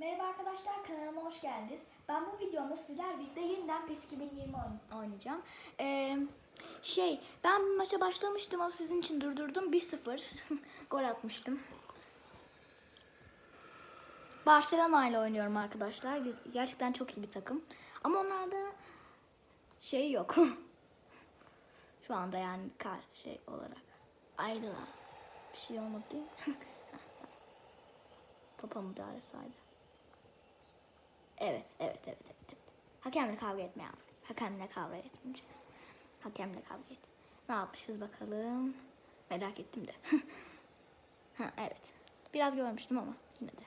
Merhaba arkadaşlar kanalıma hoş geldiniz. Ben bu videomda sizler birlikte yeniden PES 2020 oyn- oynayacağım. Ee, şey ben maça başlamıştım ama sizin için durdurdum 1-0 gol atmıştım. Barcelona ile oynuyorum arkadaşlar. Gerçekten çok iyi bir takım. Ama onlarda şey yok. Şu anda yani kar şey olarak. Ayrıla. Bir şey olmadı değil mi? Topa müdahale saydı. Evet, evet, evet, evet. evet. Hakemle kavga etmeyelim. Hakemle kavga etmeyeceğiz. Hakemle kavga et. Ne yapmışız bakalım. Merak ettim de. ha, evet. Biraz görmüştüm ama yine de.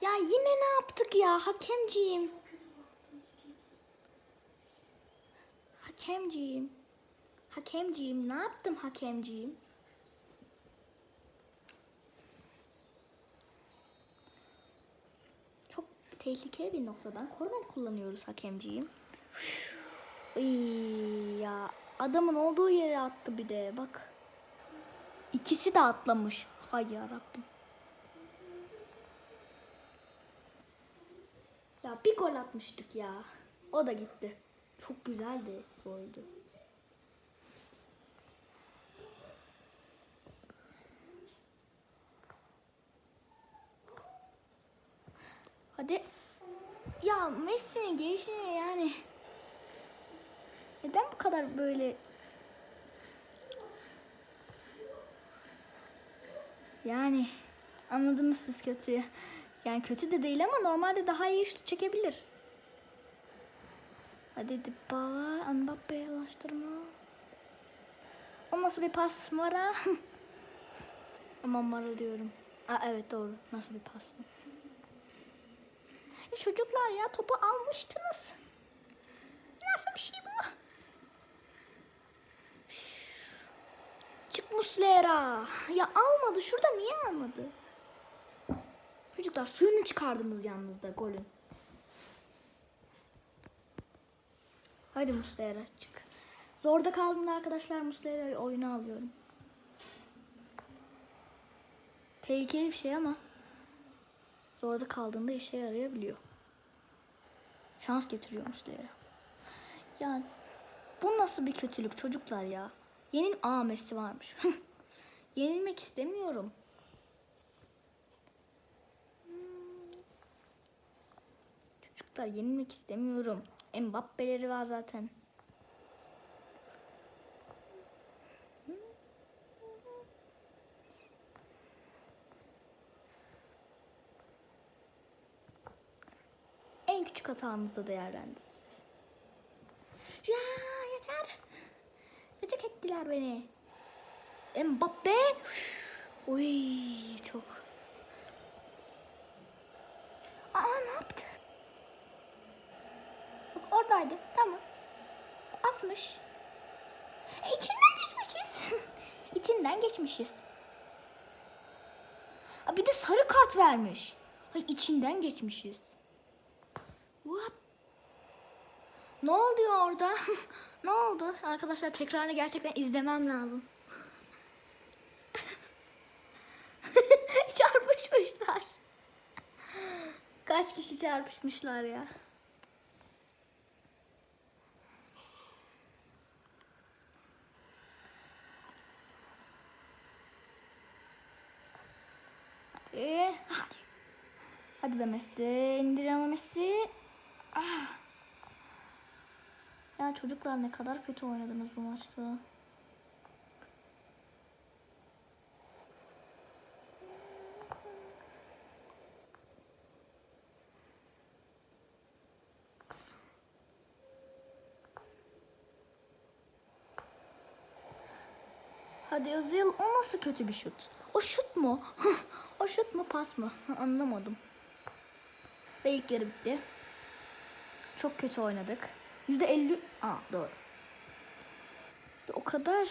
Ya yine ne yaptık ya hakemciğim? Hakemciğim. Hakemciğim ne yaptım hakemciğim? Çok tehlikeli bir noktadan korner kullanıyoruz hakemciğim. Iy, ya adamın olduğu yere attı bir de bak. İkisi de atlamış. Hay yarabbim. Ya bir gol atmıştık ya. O da gitti. Çok güzeldi goldü. Hadi. Ya Messi'nin gelişine yani neden bu kadar böyle yani anladınız siz kötüyü. Yani kötü de değil ama normalde daha iyi şut çekebilir. Hadi Dybala, Mbappe'ye ulaştırma. O nasıl bir pas Mara? Aman Mara diyorum. Aa, evet doğru. Nasıl bir pas? Ya çocuklar ya topu almıştınız. Nasıl bir şey bu? Çık Muslera. Ya almadı. Şurada niye almadı? Çocuklar suyunu çıkardınız yalnız da golün. Hadi Muslera çık. Zorda kaldığımda arkadaşlar Muslera'yı oyuna alıyorum. Tehlikeli bir şey ama zorda kaldığında işe yarayabiliyor. Şans getiriyor Muslera. Yani bu nasıl bir kötülük çocuklar ya? Yenin amesi varmış. Yenilmek istemiyorum. Çocuklar yenilmek istemiyorum. Mbappe'leri var zaten. Hatamızda değerlendireceğiz. Ya yeter. Gıcık ettiler beni. Mbappe. Uy çok. Aa ne yaptı? Bak oradaydı. Tamam. Atmış. E, içinden geçmişiz. içinden geçmişiz. Aa, bir de sarı kart vermiş. Ay içinden geçmişiz. Vap. Ne oluyor orada? ne oldu? Arkadaşlar tekrarını gerçekten izlemem lazım. Çarpışmışlar. Kaç kişi çarpışmışlar ya? Hadi. Hadi. Hadi be Messi. İndir ama Messi. Ah. Ya çocuklar ne kadar kötü oynadınız bu maçta. Hadi Özil o nasıl kötü bir şut? O şut mu? o şut mu pas mı? Anlamadım. Ve ilk yarı bitti. Çok kötü oynadık. Yüzde elli... Aa doğru. O kadar...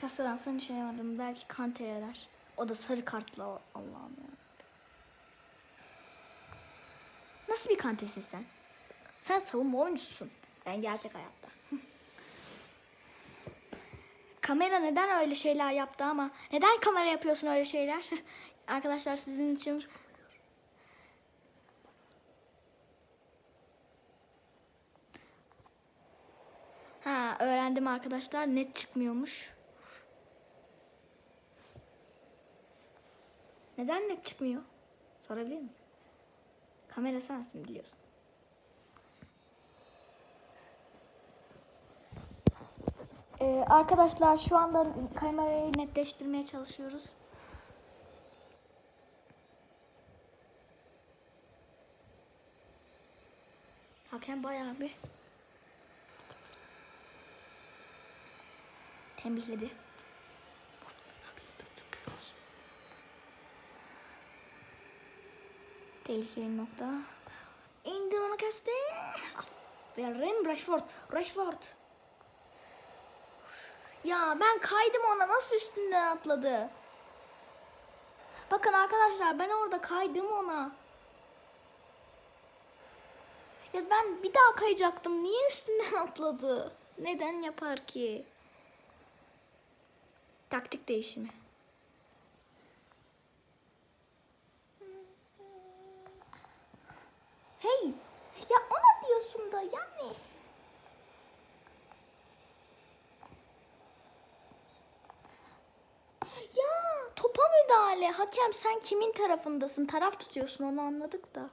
Kastadan şey yapmadım. Belki Kante yarar. O da sarı kartla Allah'ım ya. Nasıl bir kantesin sen? Sen savunma oyuncusun. Ben gerçek hayatta. Kamera neden öyle şeyler yaptı ama neden kamera yapıyorsun öyle şeyler? Arkadaşlar sizin için Ha öğrendim arkadaşlar net çıkmıyormuş. Neden net çıkmıyor? Sorabilir miyim? Kamera sensin biliyorsun. Ee, arkadaşlar şu anda kamerayı netleştirmeye çalışıyoruz. Hakem bayağı bir tembihledi. Tehlikeli nokta. İndir onu kesti. Aferin Rashford. Rashford. Ya ben kaydım ona nasıl üstünden atladı? Bakın arkadaşlar ben orada kaydım ona. Ya ben bir daha kayacaktım. Niye üstünden atladı? Neden yapar ki? Taktik değişimi. Hey! Ya ona diyorsun da yani. Ya topa müdahale. Hakem sen kimin tarafındasın? Taraf tutuyorsun onu anladık da.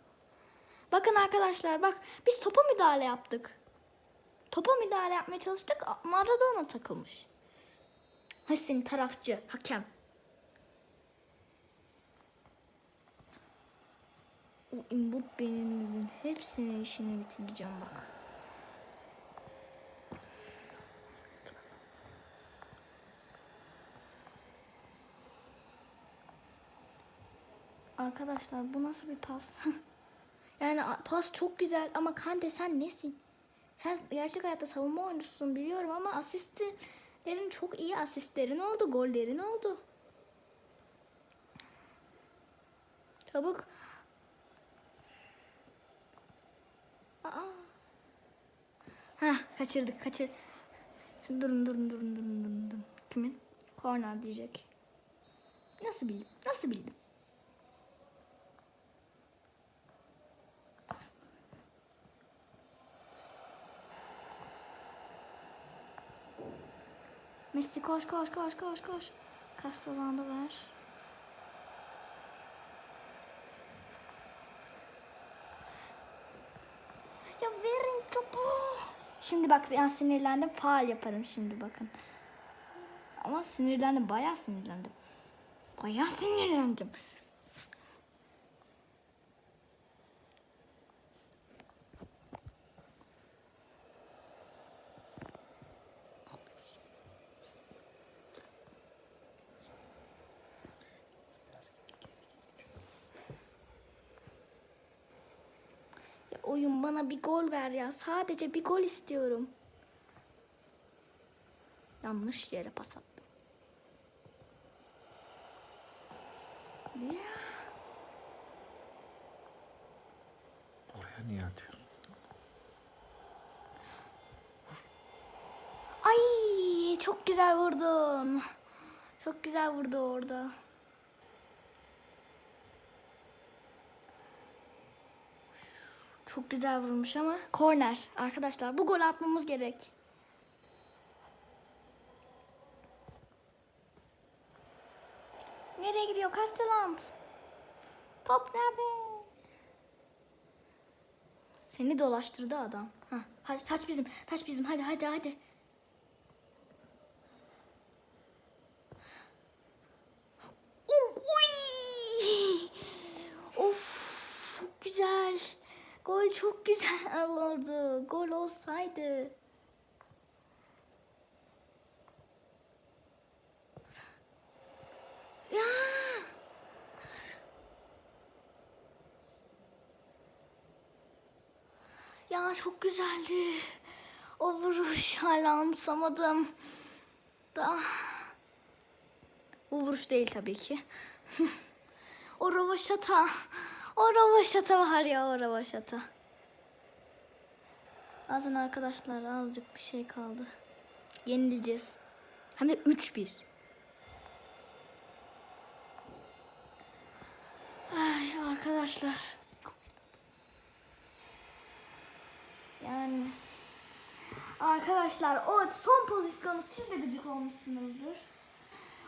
Bakın arkadaşlar bak biz topa müdahale yaptık. Topa müdahale yapmaya çalıştık. Maradona takılmış. Ha senin tarafçı, hakem. O imbut benimizin hepsinin işini bitireceğim bak. Arkadaşlar bu nasıl bir pas? yani pas çok güzel ama Kante sen nesin? Sen gerçek hayatta savunma oyuncususun biliyorum ama asistlerin çok iyi asistlerin oldu, gollerin oldu. Çabuk. Aa. Heh, kaçırdık, kaçır. Durun, durun, durun, durun, durun, durun. Kimin? Corner diyecek. Nasıl bildim? Nasıl bildim? Messi koş koş koş koş koş. Castellan'da ver. Ya verin topu. Şimdi bak ben sinirlendim. Faal yaparım şimdi bakın. Ama sinirlendim. Bayağı sinirlendim. Bayağı sinirlendim. Oyun bana bir gol ver ya. Sadece bir gol istiyorum. Yanlış yere pas attım. Ya. Oraya niye atıyorsun? Ay çok güzel vurdun. Çok güzel vurdu orada. Çok güzel vurmuş ama korner. Arkadaşlar bu golü atmamız gerek. Nereye gidiyor Castellant? Top nerede? Seni dolaştırdı adam. Hah, hadi taç bizim, taç bizim. Hadi hadi hadi. Uy! Of çok güzel. Gol çok güzel olurdu. Gol olsaydı. Ya. Ya çok güzeldi. O vuruş hala anımsamadım. Da. Bu vuruş değil tabii ki. o rovaşata. O rovaşata var ya o rovaşata. Bazen arkadaşlar azıcık bir şey kaldı. Yenileceğiz. Hem de 3-1. Ay arkadaşlar. Yani arkadaşlar o son pozisyonu siz de gıcık olmuşsunuzdur.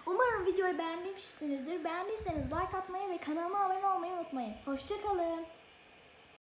Umarım videoyu beğenmişsinizdir. Beğendiyseniz like atmayı ve kanalıma abone olmayı unutmayın. Hoşçakalın.